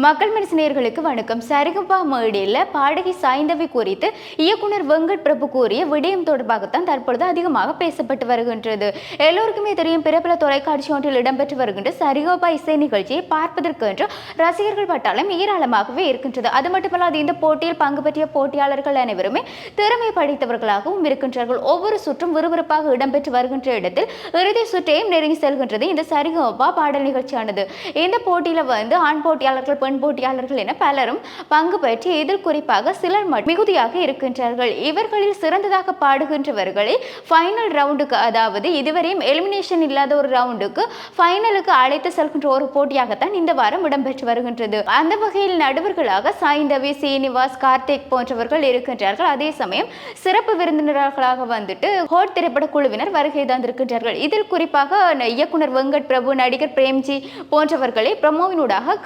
மக்கள் மனசினர்களுக்கு வணக்கம். சரிகப்பா மேடையில் பாடகி சாய்ந்தவி குறித்து இயக்குனர் வெங்கட் பிரபு கூறிய விடயம் தொடர்பாகத்தான் தற்பொழுது அதிகமாக பேசப்பட்டு வருகின்றது. எல்லோருக்குமே தெரியும் பிரபல தொலைக்காட்சி ஒன்றில் இடம்பெற்று வருகின்ற சரிகப்பா இசை நிகழ்ச்சியை பார்ப்பதற்கு என்று ரசிகர்கள் பட்டாளம் ஏராளமாகவே இருக்கின்றது. அது மட்டுமல்லாது இந்த போட்டியில் பங்கு பற்றிய போட்டியாளர்கள் அனைவருமே திறமை படைத்தவர்களாகவும் இருக்கின்றார்கள். ஒவ்வொரு சுற்றும் விறுவிறுப்பாக இடம்பெற்று வருகின்ற இடத்தில் இறுதி சுற்றையும் நெருங்கி செல்கின்றது இந்த சரிகப்பா பாடல் நிகழ்ச்சியானது. இந்த போட்டியில் வந்து ஆண் போட்டியாளர்கள் பெண் போட்டியாளர்கள் என பலரும் பங்கு பெற்று இதில் குறிப்பாக சிலர் மிகுதியாக இருக்கின்றார்கள். இவர்களில் சிறந்ததாக பாடுகின்றவர்களை ஃபைனல் ரவுண்டுக்கு அதாவது இதுவரையும் எலிமினேஷன் இல்லாத ஒரு ரவுண்டுக்கு ஃபைனலுக்கு அழைத்து செல்கின்ற ஒரு போட்டியாகத்தான் இந்த வாரம் இடம்பெற்று வருகின்றது. அந்த வகையில் நடுவர்களாக சாய்ந்தவி சீனிவாஸ் கார்த்திக் போன்றவர்கள் இருக்கின்றார்கள். அதே சமயம் சிறப்பு விருந்தினர்களாக வந்துட்டு ஹோட் திரைப்பட குழுவினர் வருகை தந்திருக்கின்றார்கள். இதில் குறிப்பாக இயக்குனர் வெங்கட் பிரபு நடிகர் பிரேம்ஜி போன்றவர்களை ப்ரமோவினூடாக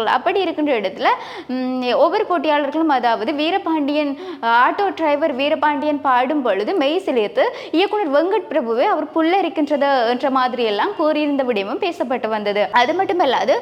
காட்டியிருக்கின்றார்கள் அப்படி இருக்கின்ற இடத்துல ஒவ்வொரு போட்டியாளர்களும் அதாவது வீரபாண்டியன் ஆட்டோ டிரைவர் வீரபாண்டியன் பாடும் பொழுது மெய் சிலிர்த்து இயக்குனர் வெங்கட் பிரபுவை அவர் புல்லரிக்கின்றது என்ற மாதிரி எல்லாம் கூறியிருந்த விடயமும் பேசப்பட்டு வந்தது. அது மட்டுமல்லாது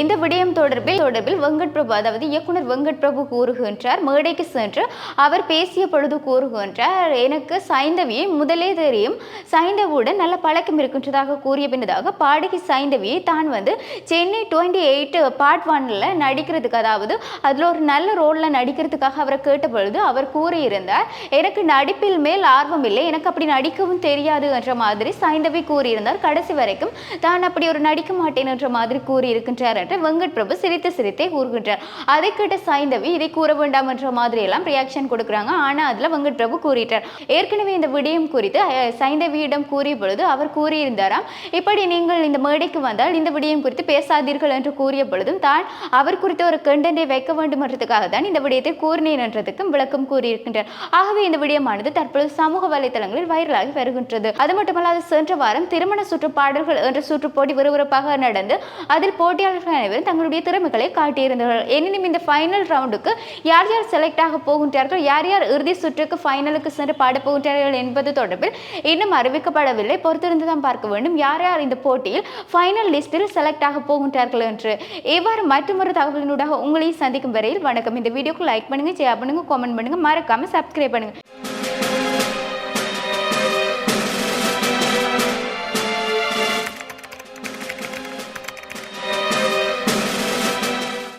இந்த விடயம் தொடர்பில் தொடர்பில் வெங்கட் பிரபு அதாவது இயக்குனர் வெங்கட் பிரபு கூறுகின்றார் மேடைக்கு சென்று அவர் பேசிய பொழுது கூறுகின்றார் எனக்கு சைந்தவியை முதலே தெரியும் சைந்தவுடன் நல்ல பழக்கம் இருக்கின்றதாக கூறிய பின்னதாக பாடகி சைந்தவியை தான் வந்து சென்னை டுவெண்ட்டி எயிட் பார்ட் ஒன்ல நடிக்கிறதுக்கு அதாவது அதில் ஒரு நல்ல ரோலில் நடிக்கிறதுக்காக அவரை கேட்ட பொழுது அவர் கூறியிருந்தார் எனக்கு நடிப்பில் மேல் ஆர்வம் இல்லை எனக்கு அப்படி நடிக்கவும் தெரியாது என்ற மாதிரி சைந்தவி கூறியிருந்தார் கடைசி வரைக்கும் தான் அப்படி ஒரு நடிக்க மாட்டேன் என்ற மாதிரி கூறியிருக்கின்றார் என்று வெங்கட் பிரபு சிரித்து சிரித்தே கூறுகின்றார். அதை கேட்ட சைந்தவி இதை கூற வேண்டாம் என்ற மாதிரி எல்லாம் ரியாக்ஷன் கொடுக்குறாங்க. ஆனால் அதில் வெங்கட் பிரபு கூறிட்டார். ஏற்கனவே இந்த விடயம் குறித்து சைந்தவியிடம் கூறிய பொழுது அவர் கூறியிருந்தாராம் இப்படி நீங்கள் இந்த மேடைக்கு வந்தால் இந்த விடயம் குறித்து பேசாதீர்கள் என்று கூறிய பொழுதும் தான் அவர் குறித்த ஒரு கண்டனை வைக்க வேண்டும் என்றதுக்காக தான் இந்த விடயத்தை கூறினேன் என்றதுக்கும் விளக்கம் கூறியிருக்கின்றார் ஆகவே இந்த விடயமானது தற்பொழுது சமூக வலைதளங்களில் வைரலாகி வருகின்றது. அது மட்டுமல்லாது சென்ற வாரம் திருமண சுற்று பாடல்கள் என்ற சுற்று போட்டி விறுவிறுப்பாக நடந்து அதில் போட்டியாளர்கள் அனைவரும் தங்களுடைய திறமைகளை காட்டியிருந்தார்கள் எனினும் இந்த ஃபைனல் ரவுண்டுக்கு யார் யார் செலக்ட் ஆக போகின்றார்கள் யார் யார் இறுதி சுற்றுக்கு ஃபைனலுக்கு சென்று பாடப் போகின்றார்கள் என்பது தொடர்பில் இன்னும் அறிவிக்கப்படவில்லை. பொறுத்திருந்து தான் பார்க்க வேண்டும் யார் யார் இந்த போட்டியில் ஃபைனல் லிஸ்டில் செலக்ட் ஆக போகின்றார்கள் என்று. இவ்வாறு மற்றொரு தகவலினூடாக உங்களையும் சந்திக்கும் வரையில் வணக்கம். இந்த வீடியோக்கு லைக் பண்ணுங்க ஷேர் பண்ணுங்க கமெண்ட் பண்ணுங்கள் மறக்காம சப்ஸ்கிரைப் பண்ணுங்க.